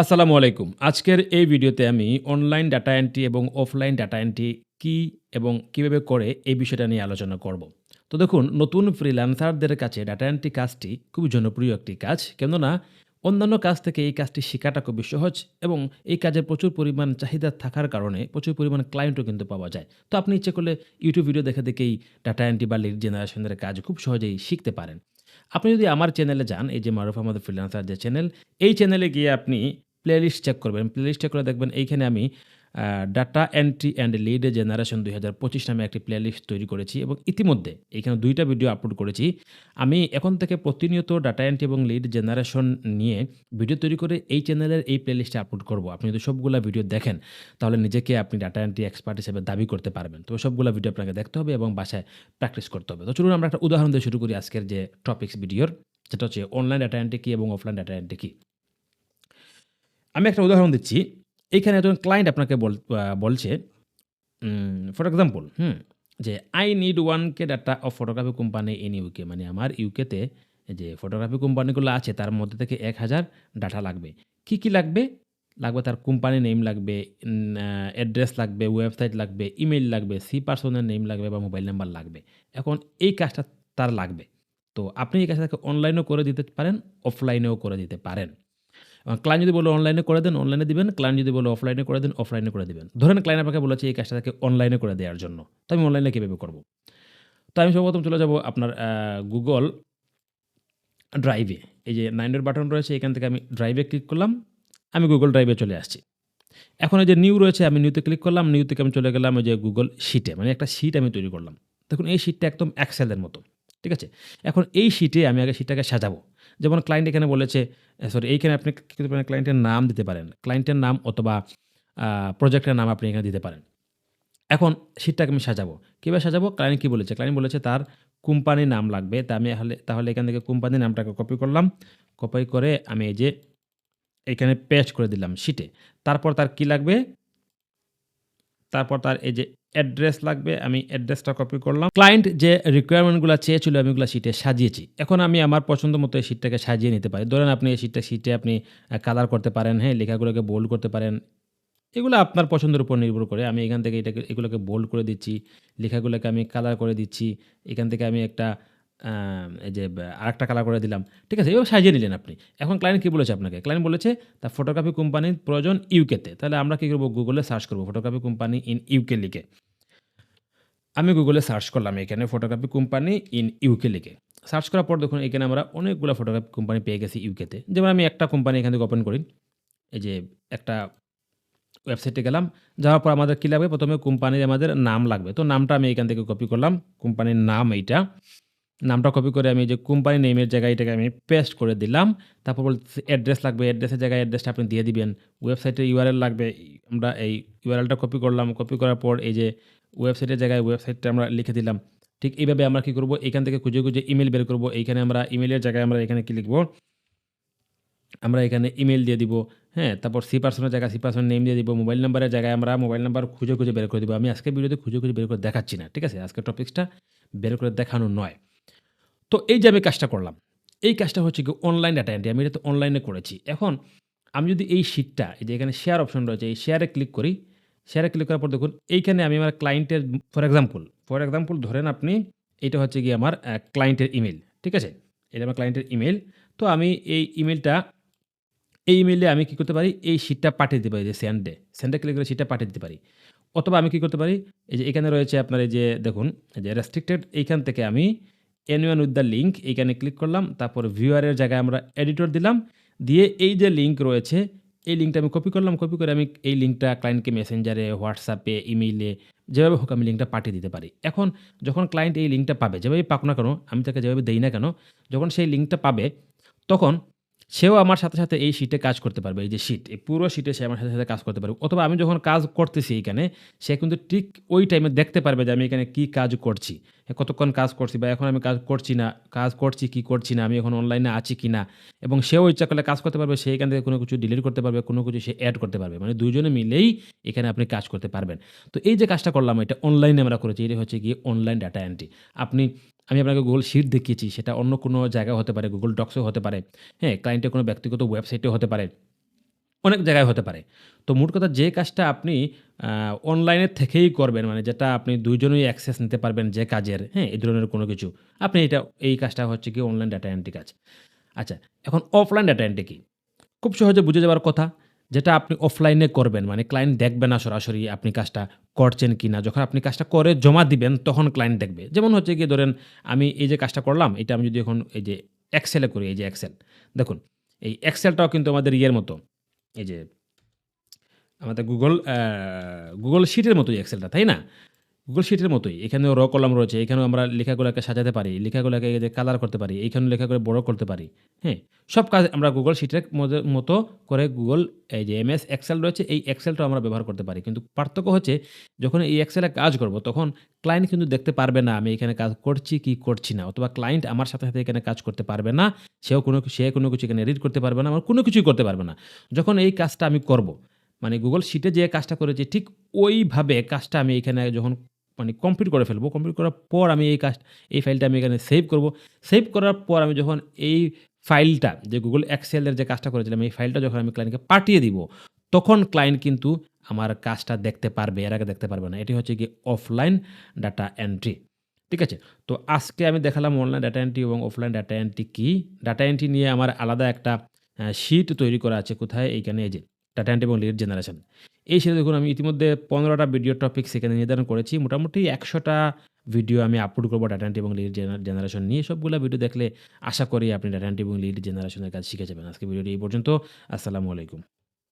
আসসালামু আলাইকুম। আজকের এই ভিডিওতে আমি অনলাইন ডাটা এন্ট্রি এবং অফলাইন ডাটা এন্ট্রি কি এবং কীভাবে করে এই বিষয়টা নিয়ে আলোচনা করব। তো দেখুন নতুন ফ্রিল্যান্সারদের কাছে ডাটা এন্ট্রি কাজটি খুবই জনপ্রিয় একটি কাজ। কেননা অন্যান্য কাজ থেকে এই কাজটি শেখাটা খুবই সহজ এবং এই কাজে প্রচুর পরিমাণ চাহিদা থাকার কারণে প্রচুর পরিমাণ ক্লায়েন্টও কিন্তু পাওয়া যায়। তো আপনি ইচ্ছে করলে ইউটিউব ভিডিও দেখে দেখেই ডাটা এন্ট্রি বা লিড জেনারেশনের কাজ খুব সহজেই শিখতে পারেন। আপনি যদি আমার চ্যানেলে যান, এই যে মারুফ আহমদ ফ্রিল্যান্সার যে চ্যানেল, এই চ্যানেলে গিয়ে আপনি প্লেলিস্ট চেক করবেন। প্লেলিস্ট চেক করে দেখবেন এইখানে আমি data entry and lead generation ২০২৫ নামে একটি প্লেলিস্ট তৈরি করেছি এবং ইতিমধ্যে এইখানে দুইটা ভিডিও আপলোড করেছি। আমি এখন থেকে প্রতিনিয়ত ডাটা এন্ট্রি এবং লিড জেনারেশন নিয়ে ভিডিও তৈরি করে এই চ্যানেলের এই প্লেলিস্টে আপলোড করব। আপনি যদি সবগুলা ভিডিও দেখেন, তাহলে নিজেকে আপনি ডাটা এন্ট্রি এক্সপার্ট হিসেবে দাবি করতে পারবেন। তো সবগুলো ভিডিও আপনাকে দেখতে হবে এবং বাসায় প্র্যাকটিস করতে হবে। তো চলুন আমরা একটা উদাহরণ দিয়ে শুরু করি আজকের যে টপিকস ভিডিওর। যেটা হচ্ছে অনলাইন ডাটা এন্ট্রি কি এবং অফলাইন ডাটা এন্ট্রি কি? আমি একটা উদাহরণ দিচ্ছি। এইখানে একজন ক্লায়েন্ট আপনাকে বল বলছে ফর এক্সাম্পল হুম? যে I need one K data of photography company in UK মানে আমার ইউকেতে যে ফটোগ্রাফি কোম্পানিগুলো আছে তার মধ্যে থেকে ১০০০ ডাটা লাগবে। কি, কি লাগবে? লাগবে তার কোম্পানি নেম লাগবে, অ্যাড্রেস লাগবে, ওয়েবসাইট লাগবে, ইমেল লাগবে, সি পার্সনের নেম লাগবে বা মোবাইল নাম্বার লাগবে। এখন এই কাজটা তার লাগবে। তো আপনি এই কাজটাকে অনলাইনেও করে দিতে পারেন, অফলাইনেও করে দিতে পারেন। ক্লায়েন্ট যদি বলো অনলাইনে করে দেন, অনলাইনে দিবেন। ক্লায়েন্ট যদি বলো অফলাইনে করে দেন, অফলাইনে করে দিবেন। ধরেন ক্লায়েন্ট আপনাকে বলেছে এই কাজটাকে অনলাইনে করে দেওয়ার জন্য। তো আমি অনলাইনে কীভাবে করব তো আমি সর্বপ্রথম চলে যাব আপনার গুগল ড্রাইভে। এই যে নাইনের বাটন রয়েছে এখান থেকে আমি ড্রাইভে ক্লিক করলাম। আমি গুগল ড্রাইভে চলে আসছি। এখন এই যে নিউ রয়েছে আমি নিউতে ক্লিক করলাম। নিউ থেকে আমি চলে গেলাম ওই যে গুগল শিটে। মানে একটা শিট আমি তৈরি করলাম। দেখুন এই শিটটা একদম এক্সেলের মতো। ঠিক আছে? এখন এই শিটে আমি আগে শিটটাকে সাজাবো। যেমন ক্লায়েন্ট এখানে বলেছে সরি এইখানে আপনি কি করতে পারেন ক্লায়েন্টের নাম দিতে পারেন। ক্লায়েন্টের নাম অথবা প্রজেক্টের নাম আপনি এখানে দিতে পারেন। এখন শিটটাকে আমি সাজাবো। কীভাবে সাজাবো? ক্লায়েন্ট কী বলেছে? ক্লায়েন্ট বলেছে তার কোম্পানির নাম লাগবে। তা আমি তাহলে এখান থেকে কোম্পানির নামটাকে কপি করলাম। কপি করে আমি এই যে, এখানে পেস্ট করে দিলাম শিটে। তারপর তার কি লাগবে? তারপর তার এই যে অ্যাড্রেস লাগবে। আমি অ্যাড্রেসটা কপি করলাম। ক্লায়েন্ট যে রিকোয়ারমেন্টগুলো চেয়েছিল আমি ওগুলো শিটে সাজিয়েছি। এখন আমি আমার পছন্দ মতো এই শিটটাকে সাজিয়ে নিতে পারি। ধরেন আপনি এই শিটটা শিটে আপনি কালার করতে পারেন, হ্যাঁ? লেখাগুলোকে বোল্ড করতে পারেন। এগুলো আপনার পছন্দের উপর নির্ভর করে। আমি এখান থেকে এটাকে এগুলোকে বোল্ড করে দিচ্ছি। লেখাগুলোকে আমি কালার করে দিচ্ছি। এখান থেকে আমি একটা এই যে আরেকটা কালার করে দিলাম। ঠিক আছে? এভাবে সাজিয়ে নিলেন আপনি। এখন ক্লায়েন্ট কী বলেছে আপনাকে? ক্লায়েন্ট বলেছে তার ফটোগ্রাফি কোম্পানির প্রয়োজন ইউকেতে। তাহলে আমরা কী করব গুগলে সার্চ করব ফটোগ্রাফি কোম্পানি ইন ইউকে লিখে। আমি গুগলে সার্চ করলাম এখানে ফটোগ্রাফি কোম্পানি ইন ইউকে লিখে। সার্চ করার পর দেখুন, এখানে আমরা অনেকগুলো ফটোগ্রাফি কোম্পানি পেয়ে গেছি ইউকেতে। যেমন আমি একটা কোম্পানি এখান থেকে ওপেন করি। এই যে, একটা ওয়েবসাইটে গেলাম। যাওয়ার পর আমাদের কী লাগবে? প্রথমে কোম্পানির আমাদের নাম লাগবে। তো নামটা আমি এখান থেকে কপি করলাম। কোম্পানির নাম এইটা। নামটা কপি করে আমি যে কোম্পানি নেমের জায়গায় এটাকে আমি পেস্ট করে দিলাম। তারপর বলতেছে অ্যাড্রেস লাগবে। অ্যাড্রেসের জায়গায় অ্যাড্রেসটা আপনি দিয়ে দিবেন। ওয়েবসাইটের URL লাগবে। আমরা এই URLটা কপি করলাম। কপি করার পর এই যে ওয়েবসাইটের জায়গায় ওয়েবসাইটটা আমরা লিখে দিলাম। ঠিক এইভাবে আমরা কী করব এখান থেকে খুঁজে, খুঁজে ইমেল বের করব এইখানে আমরা ইমেলের জায়গায় আমরা এখানে কি লিখব? আমরা এখানে ইমেল দিয়ে দিব। হ্যাঁ? তারপর সি পারসনের জায়গায় সি পারসন নেম দিয়ে দিব। মোবাইল নাম্বারের জায়গায় আমরা মোবাইল নাম্বার খুঁজে, খুঁজে বের করে দিব। আমি আজকের ভিডিওতে খুঁজে, খুঁজে বের করে দেখাচ্ছি না। ঠিক আছে? আজকের টপিকসটা বের করে দেখানো নয়। তো এই যে আমি কাজটা করলাম। এই কাজটা হচ্ছে কি অনলাইন ডাটা এন্ট্রি। আমি এটা তো অনলাইনে করেছি। এখন আমি যদি এই শিটটা এই যে এখানে শেয়ার অপশন রয়েছে। এই শেয়ারে ক্লিক করি। শেয়ারে ক্লিক করার পর দেখুন এইখানে আমি আমার ক্লায়েন্টের ফর এক্সাম্পল, ফর এক্সাম্পল ধরেন আপনি এটা হচ্ছে গিয়ে আমার ক্লায়েন্টের ইমেল ঠিক আছে? এটা আমার ক্লায়েন্টের ইমেল তো আমি এই ইমেলটা এই ইমেলে আমি কি করতে পারি? এই শিটটা পাঠিয়ে দিতে পারি যে সেন্ড এ। সেন্ড ক্লিক করে শিটটা পাঠিয়ে দিতে পারি। অথবা আমি কি করতে পারি? এই যে এখানে রয়েছে আপনার এই যে দেখুন যে রেস্ট্রিক্টেড এইখান থেকে আমি anyone উইথ দ্য লিঙ্ক এইখানে ক্লিক করলাম। তারপর ভিউয়ারের জায়গায় আমরা এডিটর দিলাম। দিয়ে এই যে লিঙ্ক রয়েছে, এই লিঙ্কটা আমি কপি করলাম। কপি করে আমি এই লিঙ্কটা ক্লায়েন্টকে মেসেঞ্জারে, হোয়াটসঅ্যাপে, ইমেইলে যেভাবে হোক আমি লিঙ্কটা পাঠিয়ে দিতে পারি। এখন যখন ক্লায়েন্ট এই লিঙ্কটা পাবে, যেভাবে পাক না কেন, আমি তাকে যেভাবে দেই না কেন, যখন সেই লিঙ্কটা পাবে তখন সেও আমার সাথে, সাথে এই শিটে কাজ করতে পারবে। এই যে শিট, এই পুরো শিটে সে আমার সাথে, সাথে কাজ করতে পারবে। অথবা আমি যখন কাজ করতেছি এইখানে, সে কিন্তু ঠিক ওই টাইমে দেখতে পারবে যে আমি এখানে কি কাজ করছি। কতক্ষণ কাজ করছি বা এখন আমি কাজ করছি না, কাজ করছি কি করছি না, আমি এখন অনলাইনে আছি কি না এবং সেও ইচ্ছা করলে কাজ করতে পারবে। সে এখান থেকে কোনো কিছু ডিলিট করতে পারবে, কোনো কিছু সে অ্যাড করতে পারবে। মানে দুজনে মিলেই এখানে আপনি কাজ করতে পারবেন। তো এই যে কাজটা করলাম এটা অনলাইনে আমরা করেছি। এটা হচ্ছে গিয়ে অনলাইন ডাটা এন্ট্রি। আপনি আমি আপনাকে গুগল শিট দেখিয়েছি। সেটা অন্য কোনো জায়গায় হতে পারে, গুগল ডক্সেও হতে পারে। হ্যাঁ? ক্লায়েন্টের কোনো ব্যক্তিগত ওয়েবসাইটেও হতে পারে। অনেক জায়গায় হতে পারে। তো মোট কথা যে কাজটা আপনি অনলাইনের থেকেই করবেন মানে যেটা আপনি ২ জনই অ্যাক্সেস নিতে পারবেন যে কাজের, হ্যাঁ? এই ধরনের কোনো কিছু। আপনি এটা এই কাজটা হচ্ছে কি অনলাইন ডাটা এন্ট্রি কাজ। আচ্ছা, এখন অফলাইন ডাটা এন্ট্রি কি? খুব সহজে বুঝে যাওয়ার কথা। যেটা আপনি অফলাইনে করবেন মানে ক্লায়েন্ট দেখবে না সরাসরি আপনি কাজটা করছেন কি না যখন আপনি কাজটা করে জমা দিবেন তখন ক্লায়েন্ট দেখবে। যেমন হচ্ছে গিয়ে ধরেন আমি এই যে কাজটা করলাম এটা আমি যদি এখন এই যে এক্সেলে করি এই যে এক্সেল। দেখুন এই এক্সেলটাও কিন্তু আমাদের ইয়ের মতো। এই যে আমাদের গুগল গুগল শিটের মতোই এক্সেলটা, তাই না? গুগল শিটের মতোই। এখানেও র কলাম রয়েছে। এখানেও আমরা লেখাগুলোকে সাজাতে পারি। লেখাগুলোকে যে কালার করতে পারি। এইখানেও লেখাগুলো বড় করতে পারি। হ্যাঁ? সব কাজ আমরা গুগল শিটের মতো করে গুগল এই যে এমএস এক্সেল রয়েছে এই এক্সেলটাও আমরা ব্যবহার করতে পারি। কিন্তু পার্থক্য হচ্ছে যখন এই এক্সেলে কাজ করব তখন ক্লায়েন্ট কিন্তু দেখতে পারবে না আমি এখানে কাজ করছি কি করছি না। অথবা ক্লায়েন্ট আমার সাথে, সাথে এখানে কাজ করতে পারবে না। সেও কোনো সে কোনো কিছু এখানে এডিট করতে পারবে না। আমার কোনো কিছুই করতে পারবে না। যখন এই কাজটা আমি করব, মানে গুগল শিটে যে কাজটা করেছি ঠিক ওইভাবে কাজটা আমি এখানে যখন মানে কমপ্লিট করে ফেলব। কমপ্লিট করার পর আমি এই কাজ এই ফাইলটা আমি এখানে সেভ করব। সেভ করার পর আমি যখন এই ফাইলটা যে গুগল এক্সেলের যে কাজটা করেছিলাম এই ফাইলটা যখন আমি ক্লায়েন্টকে পাঠিয়ে দিব, তখন ক্লায়েন্ট কিন্তু আমার কাজটা দেখতে পারবে। এর আগে দেখতে পারবে না। এটি হচ্ছে কি অফলাইন ডাটা এন্ট্রি। ঠিক আছে? তো আজকে আমি দেখালাম অনলাইন ডাটা এন্ট্রি এবং অফলাইন ডাটা এন্ট্রি কি? ডাটা এন্ট্রি নিয়ে আমার আলাদা একটা শিট তৈরি করা আছে কোথায়? এইখানে এই যে ডাটা এন্ট্রি এবং লিড জেনারেশন। এই শিটে দেখুন, আমি ইতিমধ্যে ১৫ টা ভিডিও টপিক সেখানে নির্ধারণ করেছি। মোটামুটি একশোটা ভিডিও আমি আপলোড করব ডাটা এবং লিড জেনা জেনারেশন নিয়ে। সবগুলো ভিডিও দেখলে আশা করি আপনি ডাটা এবং লিড জেনারেশনের কাজ শিখে যাবেন। আজকে ভিডিওটি এই পর্যন্ত। আসসালামু আলাইকুম।